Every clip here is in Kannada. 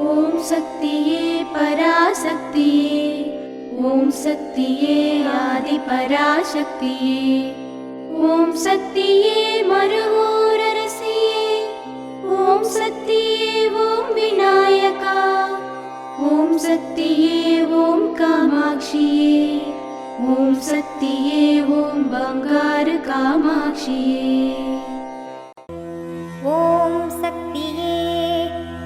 ॐ शक्तिये पराशक्तिये ॐ शक्तिये आदिपराशक्तिये ॐ शक्तिये मरुहोररसिये ॐ शक्तिये ॐ विनायका ॐ शक्तिये ॐ कामाक्षिये ॐ शक्तिये ॐ बङ्गारकामाक्षिये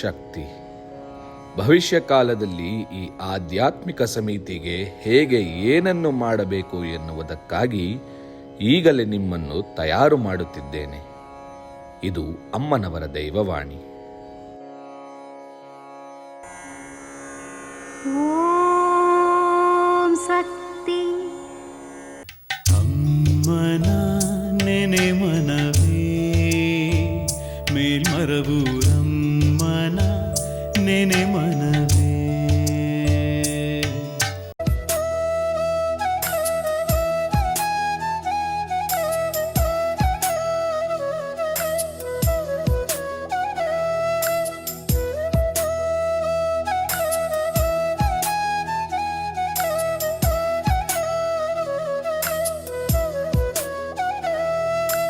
ಶಕ್ತಿ. ಭವಿಷ್ಯ ಕಾಲದಲ್ಲಿ ಈ ಆಧ್ಯಾತ್ಮಿಕ ಸಮಿತಿಗೆ ಹೇಗೆ ಏನನ್ನು ಮಾಡಬೇಕು ಎನ್ನುವುದಕ್ಕಾಗಿ ಈಗಲೇ ನಿಮ್ಮನ್ನು ತಯಾರು ಮಾಡುತ್ತಿದ್ದೇನೆ. ಇದು ಅಮ್ಮನವರ ದೈವವಾಣಿ. ಓಂ ಸಕ್ತಿ ಅಮ್ಮನ ನೆನೆ ಮನವೇ ಮೇಲ್ಮರವೂರ ನೆನೆ